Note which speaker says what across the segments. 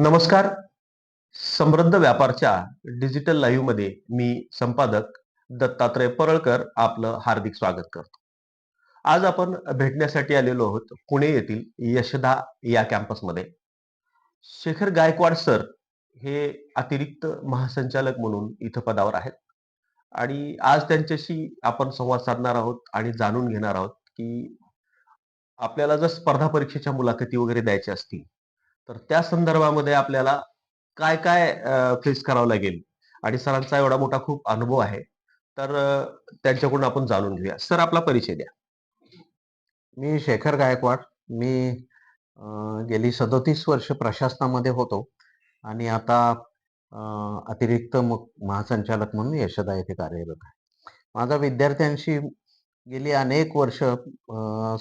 Speaker 1: नमस्कार. समृद्ध व्यापारच्या डिजिटल लाईव्हमध्ये मी संपादक दत्तात्रय परळकर आपलं हार्दिक स्वागत करतो. आज आपण भेटण्यासाठी आलेलो आहोत पुणे येथील यशदा या कॅम्पसमध्ये शेखर गायकवाड सर हे अतिरिक्त महासंचालक म्हणून इथं पदावर आहेत. आणि आज त्यांच्याशी आपण संवाद साधणार आहोत आणि जाणून घेणार आहोत की आपल्याला जर स्पर्धा परीक्षेच्या मुलाखती वगैरे द्यायच्या असतील तर त्या संदर्भामध्ये आपल्याला काय काय फेस करावं लागेल? आणि सरांचा एवढा मोठा खूप अनुभव आहे. तर त्यांच्याकडून आपण जाणून घेऊया. सर आपला परिचय द्या.
Speaker 2: मी शेखर गायकवाड. मी गेली सदोतीस वर्ष प्रशासनामध्ये होतो. आणि आता अतिरिक्त मग महासंचालक म्हणून यशदा येथे कार्यरत आहे. माझा विद्यार्थ्यांशी गेली अनेक वर्ष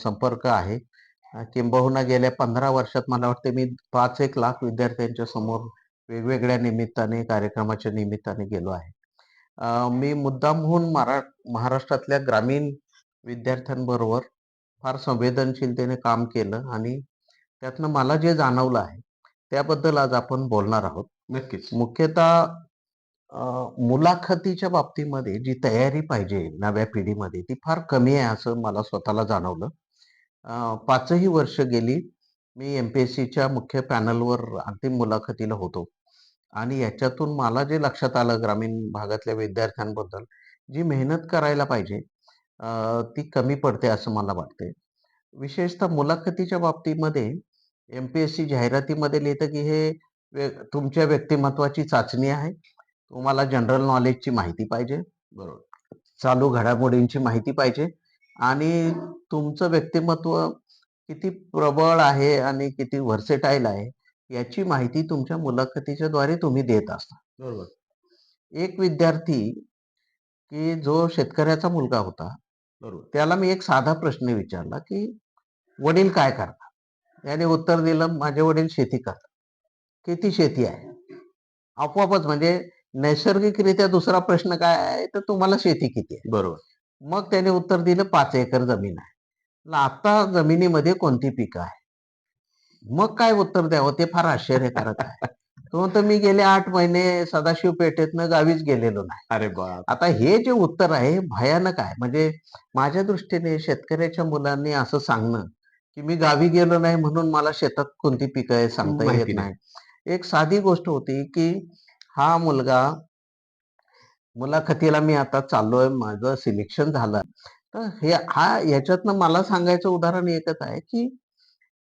Speaker 2: संपर्क आहे. किंबहुना गेल्या पंधरा वर्षात मला वाटते मी पाच एक लाख विद्यार्थ्यांच्या समोर वेगवेगळ्या निमित्ताने कार्यक्रमाच्या निमित्ताने गेलो आहे. मी मुद्दामहून महारा महाराष्ट्रातल्या ग्रामीण विद्यार्थ्यांबरोबर फार संवेदनशीलतेने काम केलं आणि त्यातनं मला जे जाणवलं आहे त्याबद्दल आज आपण बोलणार आहोत.
Speaker 1: नक्कीच.
Speaker 2: मुख्यतः मुलाखतीच्या बाबतीमध्ये जी तयारी पाहिजे नव्या पिढीमध्ये ती फार कमी आहे असं मला स्वतःला जाणवलं. पाचही वर्ष गेली मी एम पी एस सीच्या मुख्य पॅनलवर अंतिम मुलाखतीला होतो. आणि याच्यातून मला जे लक्षात आलं ग्रामीण भागातल्या विद्यार्थ्यांबद्दल जी मेहनत करायला पाहिजे ती कमी पडते असं मला वाटते विशेषतः मुलाखतीच्या बाबतीमध्ये एम पी एस सी जाहिरातीमध्ये लिहितं की हे वे- तुमच्या व्यक्तिमत्वाची चाचणी आहे. तुम्हाला जनरल नॉलेजची माहिती पाहिजे.
Speaker 1: बरोबर.
Speaker 2: चालू घडामोडींची माहिती पाहिजे. आणि तुमचं व्यक्तिमत्व किती प्रबळ आहे आणि किती व्हर्सेटाईल आहे याची माहिती तुमच्या मुलाखतीच्या द्वारे तुम्ही देत असता.
Speaker 1: बरोबर.
Speaker 2: एक विद्यार्थी की जो शेतकऱ्याचा मुलगा होता
Speaker 1: बरोबर.
Speaker 2: त्याला मी एक साधा प्रश्न विचारला की वडील काय करतात? त्याने उत्तर दिलं माझे वडील शेती करतात. किती शेती आहे? आपोआपच म्हणजे नैसर्गिकरित्या दुसरा प्रश्न काय आहे तर तुम्हाला शेती किती आहे?
Speaker 1: बरोबर.
Speaker 2: मग त्याने उत्तर दिलं पाच एकर जमीन आहे. आता जमिनीमध्ये कोणती पिकं आहे मग काय उत्तर द्यावं? ते फार आश्चर्यकारक आहे. तो म्हणतो मी गेले आठ महिने सदाशिव पेठेतनं गावीच गेलेलो नाही.
Speaker 1: अरे बाप.
Speaker 2: आता हे जे उत्तर आहे हे भयानक आहे. म्हणजे माझ्या दृष्टीने शेतकऱ्याच्या मुलांनी असं सांगणं की मी गावी गेलो नाही म्हणून मला शेतात कोणती पिकं आहे सांगता येत.
Speaker 1: नाही.
Speaker 2: एक साधी गोष्ट होती की हा मुलगा मुलाखतीला मी आता चाललोय माझं सिलेक्शन झालं. तर हे हा याच्यातनं मला सांगायचं उदाहरण एकच आहे की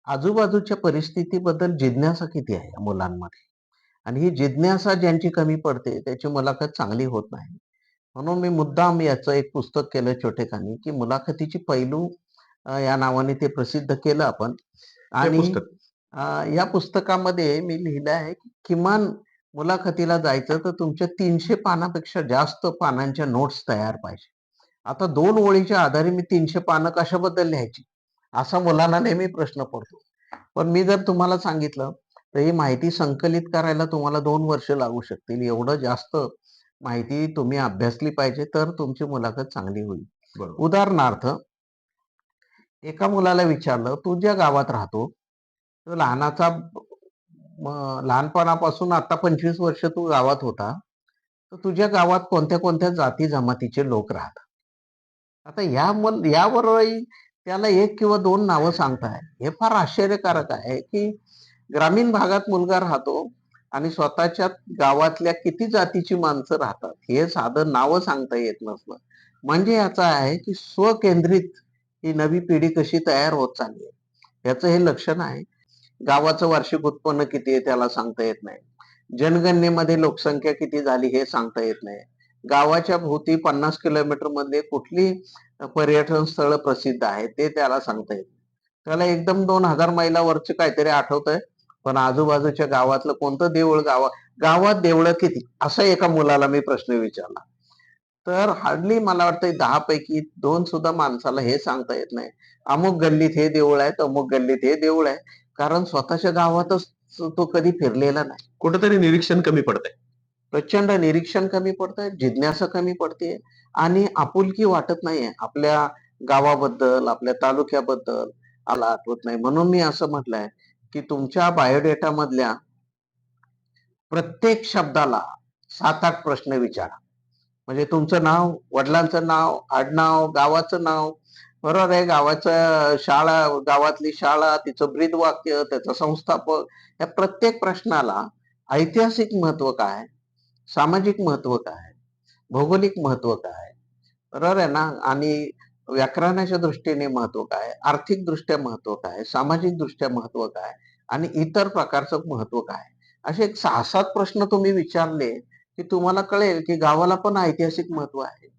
Speaker 2: आजूबाजूच्या परिस्थितीबद्दल जिज्ञासा किती आहे या मुलांमध्ये? आणि ही जिज्ञासा ज्यांची कमी पडते त्याची मुलाखत चांगली होत नाही. म्हणून मी मुद्दाम याचं एक पुस्तक केलं छोटेखानी की मुलाखतीची पैलू या नावाने ते प्रसिद्ध केलं आपण. आणि या पुस्तकामध्ये मी लिहिलं आहे की किमान मुलाखतीला जायचं तर तुमच्या तीनशे पानापेक्षा जास्त पानांच्या नोट्स तयार पाहिजे. आता दोन ओळीच्या आधारे मी तीनशे पानं कशाबद्दल लिहायची? असा मुलांना नेहमी प्रश्न पडतो. पण मी जर तुम्हाला सांगितलं तर ही माहिती संकलित करायला तुम्हाला दोन वर्ष लागू शकतील. एवढं जास्त माहिती तुम्ही अभ्यासली पाहिजे तर तुमची मुलाखत चांगली होईल. उदाहरणार्थ एका मुलाला विचारलं तू ज्या गावात राहतो तो लहानाचा लहानपणापासून आता पंचवीस वर्ष तू गावात होता तर तुझ्या गावात कोणत्या कोणत्या जाती जमातीचे लोक राहतात? आता या मल यावरही त्याला एक किंवा दोन नावं सांगताय. हे फार आश्चर्यकारक आहे की ग्रामीण भागात मुलगा राहतो आणि स्वतःच्या गावातल्या किती जातीची माणसं राहतात हे साधं नावं सांगता येत नसलं. म्हणजे याचा आहे की स्वकेंद्रित ही नवी पिढी कशी तयार होत चालली आहे? याचं हे लक्षण आहे गावाचं वार्षिक उत्पन्न किती आहे त्याला सांगता येत नाही. जनगणनेमध्ये लोकसंख्या किती झाली हे सांगता येत नाही. गावाच्या भोवती पन्नास किलोमीटरमध्ये कुठली पर्यटन स्थळ प्रसिद्ध आहे ते त्याला सांगता येत त्याला एकदम दोन हजार मैलावरच काहीतरी आठवत आहे पण आजूबाजूच्या गावातलं कोणतं देऊळ गावा गावात देवळं किती? असा एका मुलाला मी प्रश्न विचारला. तर हार्डली मला वाटतं दहा पैकी दोन सुद्धा माणसाला हे सांगता येत नाही. अमुक गल्लीत हे देऊळ आहे अमुक गल्लीत हे देऊळ आहे. कारण स्वतःच्या गावातच तो कधी फिरलेला नाही.
Speaker 1: कुठेतरी निरीक्षण कमी पडतंय.
Speaker 2: प्रचंड निरीक्षण कमी पडतंय जिज्ञासा कमी पडते आणि आपुलकी वाटत नाहीये. आपल्या गावाबद्दल आपल्या तालुक्याबद्दल मला आठवत नाही. म्हणून मी असं म्हटलंय की तुमच्या बायोडेटा मधल्या प्रत्येक शब्दाला सात आठ प्रश्न विचारा. म्हणजे तुमचं नाव वडिलांचं नाव आडनाव गावाचं नाव बरोबर आहे. गावाचा शाळा गावातली शाळा तिचं ब्रीद वाक्य त्याचं संस्थापक या प्रत्येक प्रश्नाला ऐतिहासिक महत्त्व काय? सामाजिक महत्त्व काय? भौगोलिक महत्त्व काय? बरोबर आहे ना? आणि व्याकरणाच्या दृष्टीने महत्त्व काय? आर्थिक दृष्ट्या महत्त्व काय? सामाजिक दृष्ट्या महत्त्व काय? आणि इतर प्रकारचं महत्त्व काय? असे एक सहा सात प्रश्न तुम्ही विचारले की तुम्हाला कळेल की गावाला पण ऐतिहासिक महत्त्व आहे.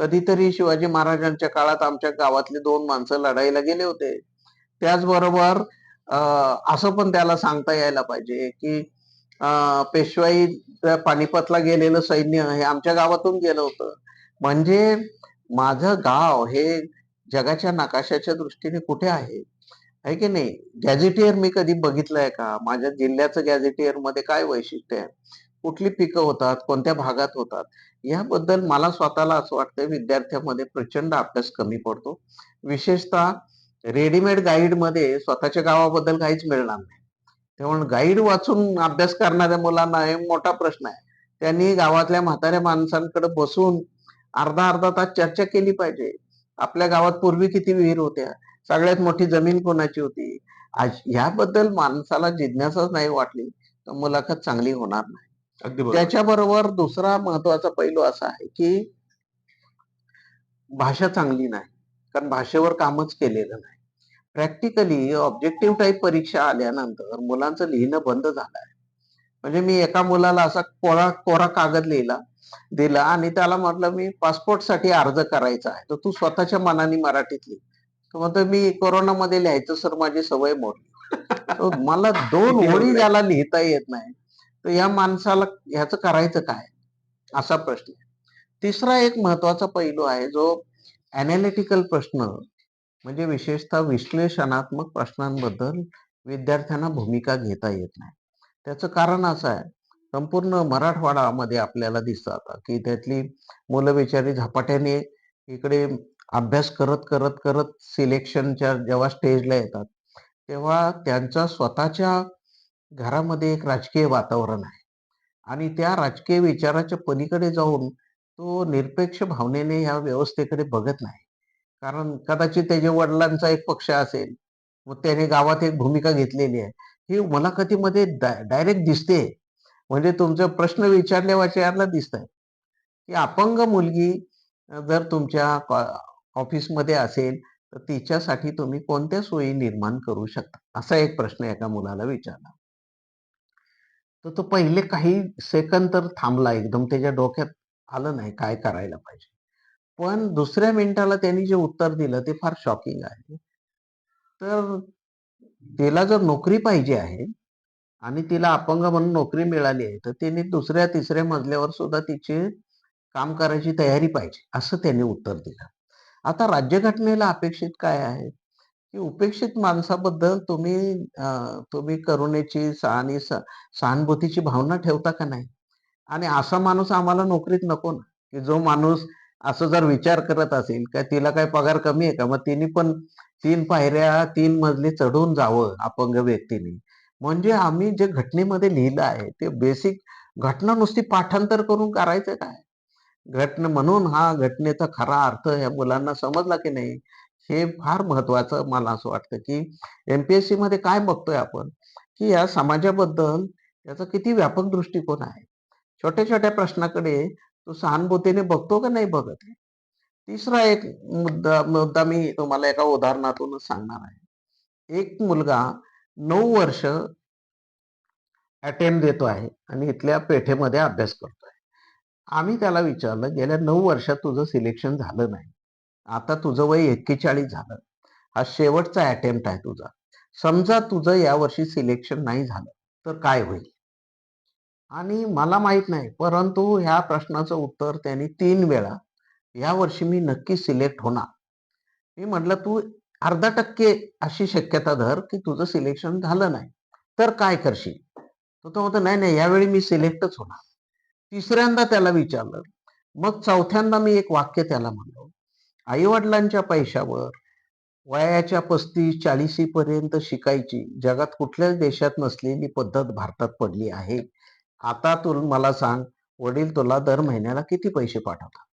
Speaker 2: कधीतरी शिवाजी महाराजांच्या काळात आमच्या गावातले दोन माणसं लढाईला गेले होते. त्याचबरोबर असं पण त्याला सांगता यायला पाहिजे की पेशवाई पानिपतला गेलेलं सैन्य हे आमच्या गावातून गेलं होतं. म्हणजे माझं गाव हे जगाच्या नकाशाच्या दृष्टीने कुठे आहे? आहे की नाही? गॅझेटियर मी कधी बघितलंय का? माझ्या जिल्ह्याचं गॅझेटियरमध्ये काय वैशिष्ट्य आहे? कुठली पिकं होतात? कोणत्या भागात होतात? याबद्दल मला स्वतःला असं वाटतं विद्यार्थ्यांमध्ये प्रचंड अभ्यास कमी पडतो. विशेषतः रेडीमेड गाईडमध्ये स्वतःच्या गावाबद्दल काहीच मिळणार नाही. त्यामुळे गाईड वाचून अभ्यास करणाऱ्या मुलांना हे मोठा प्रश्न आहे. त्यांनी गावातल्या म्हाताऱ्या माणसांकडे बसून अर्धा अर्धा तास चर्चा केली पाहिजे. आपल्या गावात पूर्वी किती विहीर होत्या? सगळ्यात मोठी जमीन कोणाची होती? आज याबद्दल माणसाला जिज्ञासाच नाही वाटली तर मुलाखत चांगली होणार नाही. त्याच्याबरोबर दुसरा महत्त्वाचा पैलू असा आहे की भाषा चांगली नाही कारण भाषेवर कामच केलेलं नाही. प्रॅक्टिकली ऑब्जेक्टिव्ह टाईप परीक्षा आल्यानंतर मुलांचं लिहिणं बंद झालं आहे म्हणजे मी एका मुलाला असा कोरा कोरा कागद लिहिला दिला आणि त्याला म्हटलं मी पासपोर्टसाठी अर्ज करायचा आहे तर तू स्वतःच्या मनाने मराठीत लिह. म्हणतो मी कोरोनामध्ये लिहायचं सर माझी सवय मोडली. मला दोन ओळी. ज्याला लिहिता येत नाही. तर या माणसाला ह्याचं करायचं काय? असा प्रश्न तिसरा एक महत्त्वाचा पैलू आहे जो अनालिटिकल प्रश्न म्हणजे विशेषतः विश्लेषणात्मक प्रश्नांबद्दल विद्यार्थ्यांना भूमिका घेता येत नाही. त्याचं कारण असं आहे संपूर्ण मराठवाडामध्ये आपल्याला दिसतं आता की त्यातली मुलं बिचारी झपाट्याने इकडे अभ्यास करत करत करत सिलेक्शनच्या जेव्हा स्टेजला येतात तेव्हा त्यांचा स्वतःच्या घरामध्ये एक राजकीय वातावरण आहे. आणि त्या राजकीय विचाराच्या पलीकडे जाऊन तो निरपेक्ष भावनेने ह्या व्यवस्थेकडे बघत नाही. कारण कदाचित त्याच्या वडिलांचा एक पक्ष असेल मग त्याने गावात एक भूमिका घेतलेली आहे. ही मुलाखतीमध्ये डायरेक्ट दिसते. म्हणजे तुमचा प्रश्न विचारल्या वाचारला दिसत आहे की अपंग मुलगी जर तुमच्या ऑफिसमध्ये असेल तर तिच्यासाठी तुम्ही कोणत्या सोयी निर्माण करू शकता? असा एक प्रश्न एका मुलाला विचारला. तर तो पहिले काही सेकंद तर थांबला एकदम त्याच्या डोक्यात आलं नाही काय करायला पाहिजे. पण दुसऱ्या मिनिटाला त्यांनी जे उत्तर दिलं ते फार शॉकिंग आहे. तर तिला जर नोकरी पाहिजे आहे आणि तिला अपंग म्हणून नोकरी मिळाली आहे तर तिने दुसऱ्या तिसऱ्या मजल्यावर सुद्धा तिचे काम करायची तयारी पाहिजे असं त्यांनी उत्तर दिलं. आता राज्यघटनेला अपेक्षित काय आहे? की उपेक्षित माणसाबद्दल तुम्ही अं, तुम्ही करुणेची सा- आणि स- सहानुभूतीची भावना ठेवता का नाही? आणि असा माणूस आम्हाला नोकरीत नको ना. की जो माणूस असं जर विचार करत असेल का तिला काय पगार कमी आहे का? मग तिने पण तीन पायऱ्या तीन मजली चढून जावं अपंग व्यक्तीने. म्हणजे आम्ही जे घटनेमध्ये लिहिलं आहे ते बेसिक घटना नुसती पाठांतर करून करायचं काय? घटना म्हणून हा घटनेचा खरा अर्थ ह्या मुलांना समजला की नाही? हे फार महत्वाचं मला असं वाटतं की एमपीएससी मध्ये काय बघतोय आपण? की या समाजाबद्दल त्याचा किती व्यापक दृष्टिकोन आहे? छोट्या छोट्या प्रश्नाकडे तो सहानुभूतीने बघतो का नाही बघत? आहे तिसरा एक मुद्दा मुद्दा मी तुम्हाला एका उदाहरणातूनच सांगणार आहे. एक मुलगा नऊ वर्ष अटेम्प्ट देतो आहे आणि इथल्या पेठेमध्ये अभ्यास करतोय. आम्ही त्याला विचारलं गेल्या नऊ वर्षात तुझं सिलेक्शन झालं नाही. आता तुझं वय एक्केचाळीस झालं. हा शेवटचा अटेम्प्ट आहे तुझा. समजा तुझं यावर्षी सिलेक्शन नाही झालं तर काय होईल? आणि मला माहीत नाही परंतु ह्या प्रश्नाचं उत्तर त्यांनी तीन वेळा या वर्षी मी नक्की सिलेक्ट होणार. मी म्हटलं तू अर्धा टक्के अशी शक्यता धर की तुझं सिलेक्शन झालं नाही तर काय करशील? तर तो म्हणतो नाही नाही यावेळी मी सिलेक्टच होणार. तिसऱ्यांदा त्याला विचारलं. मग चौथ्यांदा मी एक वाक्य त्याला म्हणलो. आई वडिलांच्या पैशावर वयाच्या पस्तीस चाळीसी पर्यंत शिकायची जगात कुठल्याच देशात नसलेली पद्धत भारतात पडली आहे. आता तू मला सांग वडील तुला दर महिन्याला किती पैसे पाठवतात?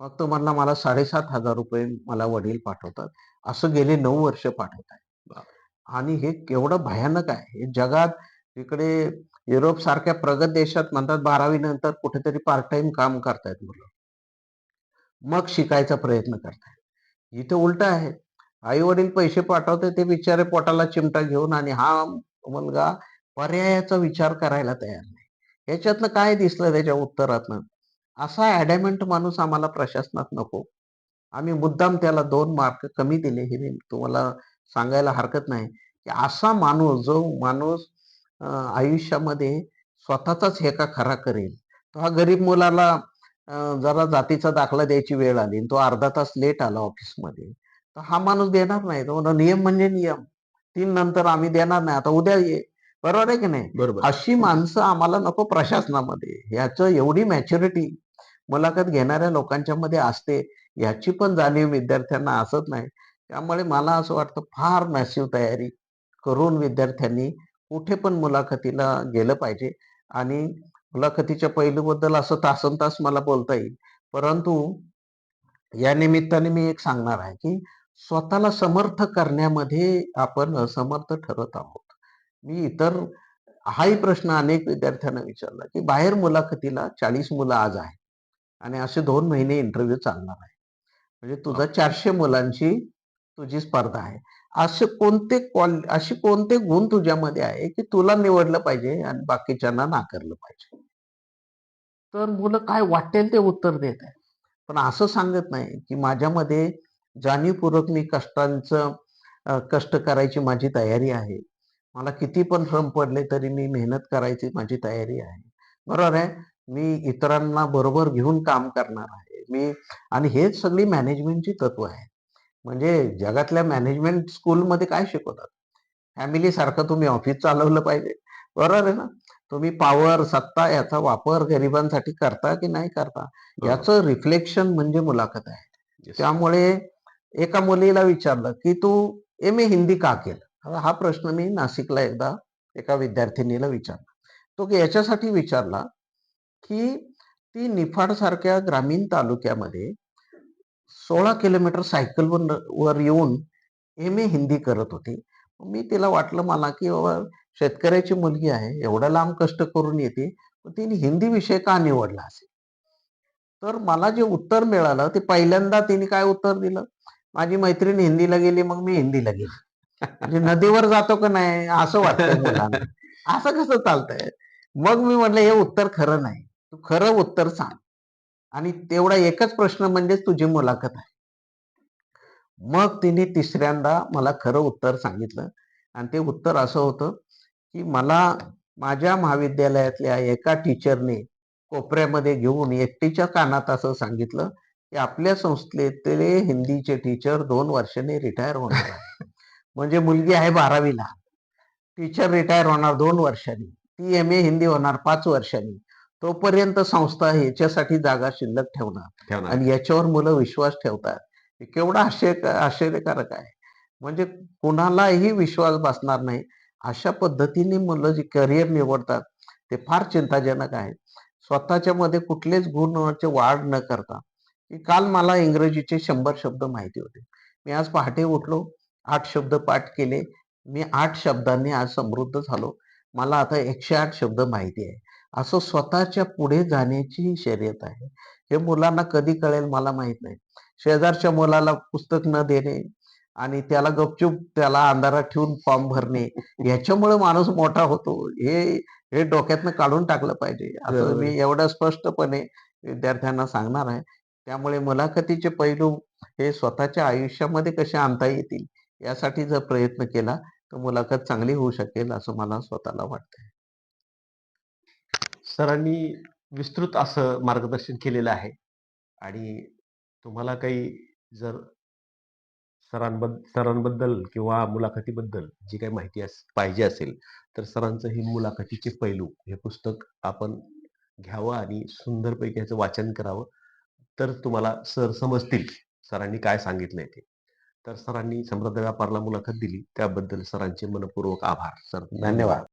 Speaker 2: मग तो म्हणला मला साडेसात हजार रुपये मला वडील पाठवतात. असं गेले नऊ वर्ष पाठवत आहे. आणि हे केवढं भयानक आहे. हे जगात इकडे युरोप सारख्या प्रगत देशात म्हणतात बारावी नंतर कुठेतरी पार्ट टाइम काम करतायत मुलं. मग शिकायचा प्रयत्न करताय. इथं उलट आहे. आई वडील पैसे पाठवते ते बिचारे पोटाला चिमटा घेऊन आणि हा मुलगा पर्यायाचा विचार करायला तयार नाही. याच्यातनं काय दिसलं त्याच्या उत्तरातनं? असा ॲडॅमेंट माणूस आम्हाला प्रशासनात नको. आम्ही मुद्दाम त्याला दोन मार्क कमी दिले हे मी तुम्हाला सांगायला हरकत नाही. की असा माणूस जो माणूस आयुष्यामध्ये स्वतःचाच हेका खरा करेल तो हा गरीब मुलाला जरा जातीचा दाखला द्यायची वेळ आली आणि तो अर्धा तास लेट आला ऑफिसमध्ये तर हा माणूस देणार नाही. तो नियम म्हणजे नियम. तीन नंतर आम्ही देणार नाही. आता उद्या ये. बरोबर आहे की नाही?
Speaker 1: बरोबर.
Speaker 2: अशी माणसं आम्हाला नको प्रशासनामध्ये. ह्याचं एवढी मॅच्युरिटी मुलाखत घेणाऱ्या लोकांच्या मध्ये असते. याची पण जाणीव विद्यार्थ्यांना असत नाही. त्यामुळे मला असं वाटतं फार मॅसिव्ह तयारी करून विद्यार्थ्यांनी कुठे पण मुलाखतीला गेलं पाहिजे. आणि मुलाखतीच्या पैलूबद्दल असं तासन तास मला बोलता येईल. परंतु या निमित्ताने मी एक सांगणार आहे की स्वतःला समर्थ करण्यामध्ये आपण असमर्थ ठरत आहोत. मी इतर हाही प्रश्न अनेक विद्यार्थ्यांना विचारला की बाहेर मुलाखतीला चाळीस मुलं आज आहे आणि असे दोन महिने इंटरव्ह्यू चालणार आहे म्हणजे तुझा चारशे मुलांची तुझी स्पर्धा आहे. असे कोणते क्वाल असे कोणते गुण तुझ्यामध्ये आहे की तुला निवडलं पाहिजे आणि बाकीच्यांना नाकारलं पाहिजे? तर मुलं काय वाटेल ते उत्तर देत आहे पण असं सांगत नाही की माझ्यामध्ये जाणीवपूर्वक मी कष्टांचं कष्ट करायची माझी तयारी आहे मला किती पण श्रम पडले तरी मी मेहनत करायची माझी तयारी आहे. बरोबर आहे? मी इतरांना बरोबर घेऊन काम करणार आहे. मी आणि हेच सगळी मॅनेजमेंटची तत्व आहे. म्हणजे जगातल्या मॅनेजमेंट स्कूलमध्ये काय शिकवतात? फॅमिली सारखं तुम्ही ऑफिस चालवलं पाहिजे. बरोबर आहे ना? तुम्ही पॉवर सत्ता याचा वापर गरिबांसाठी करता की नाही करता? याचं रिफ्लेक्शन म्हणजे मुलाखत आहे. त्यामुळे एका मुलीला विचारलं की तू एम ए हिंदी का केलं? हा प्रश्न मी नाशिकला एकदा एका विद्यार्थिनीला विचारला. तो याच्यासाठी विचारला की ती निफाड सारख्या ग्रामीण तालुक्यामध्ये सोळा किलोमीटर सायकलवर वर येऊन एम ए हिंदी करत होती. मी तिला वाटलं मला की बाबा शेतकऱ्याची मुलगी आहे एवढा लांब कष्ट करून येते पण तिने हिंदी विषय का निवडला असेल? तर मला जे उत्तर मिळालं ते पहिल्यांदा तिने काय उत्तर दिलं? माझी मैत्रीण हिंदीला गेली मग मी हिंदीला गेली. म्हणजे नदीवर जातो का नाही असं वाटतं असं कसं चालतंय? मग मी म्हटलं हे उत्तर खरं नाही. तू खरं उत्तर सांग. आणि तेवढा एकच प्रश्न म्हणजेच तुझी मुलाखत आहे. मग तिने तिसऱ्यांदा मला खरं उत्तर सांगितलं. आणि ते उत्तर असं होतं की मला माझ्या महाविद्यालयातल्या एका टीचरने कोपऱ्यामध्ये घेऊन एकटीच्या कानात असं सांगितलं की आपल्या संस्थेतले हिंदीचे टीचर दोन वर्षांनी रिटायर होणार आहे म्हणजे मुलगी आहे बारावीला. टीचर रिटायर होणार दोन वर्षांनी. ती एम ए हिंदी होणार पाच वर्षांनी. तोपर्यंत संस्था ह्याच्यासाठी जागा शिल्लक ठेवणार. आणि याच्यावर मुलं विश्वास ठेवतात. केवढं आश्चर्य आश्चर्यकारक आहे. म्हणजे कुणालाही विश्वास बसणार नाही. अशा पद्धतीने मुलं जे करिअर निवडतात ते फार चिंताजनक आहे स्वतःच्या मध्ये कुठलेच गुणचे वाढ न करता की काल मला इंग्रजीचे शंभर शब्द माहिती होते. मी आज पहाटे उठलो आठ शब्द पाठ केले मी आठ शब्दांनी आज समृद्ध झालो. मला आता एकशे आठ शब्द माहिती आहे. असं स्वतःच्या पुढे जाण्याची शर्यत आहे. हे मुलांना कधी कळेल मला माहीत नाही. शेजारच्या मुलाला पुस्तक न देणे आणि त्याला गपचूप त्याला अंधारात ठेवून फॉर्म भरणे याच्यामुळे माणूस मोठा होतो. हे हे डोक्यातनं काढून टाकलं पाहिजे. असं मी एवढं स्पष्टपणे विद्यार्थ्यांना सांगणार आहे. त्यामुळे मुलाखतीचे पैलू हे स्वतःच्या आयुष्यामध्ये कसे आणता येतील यासाठी जर प्रयत्न केला तर मुलाखत चांगली होऊ शकेल असं मला स्वतःला वाटतं
Speaker 1: सरांनी विस्तृत असं मार्गदर्शन केलेलं आहे. आणि तुम्हाला काही जर सरांबद्दल सरांबद्दल किंवा मुलाखतीबद्दल जी काही माहिती अस पाहिजे असेल तर सरांचं ही मुलाखतीचे पैलू हे पुस्तक आपण घ्यावं आणि सुंदरपैकी याचं वाचन करावं तर तुम्हाला सर समजतील सरांनी काय सांगितलंय ते. तर सरांनी समृद्ध व्यापारला मुलाखत दिली त्याबद्दल सरांचे मनपूर्वक आभार. सर
Speaker 2: धन्यवाद.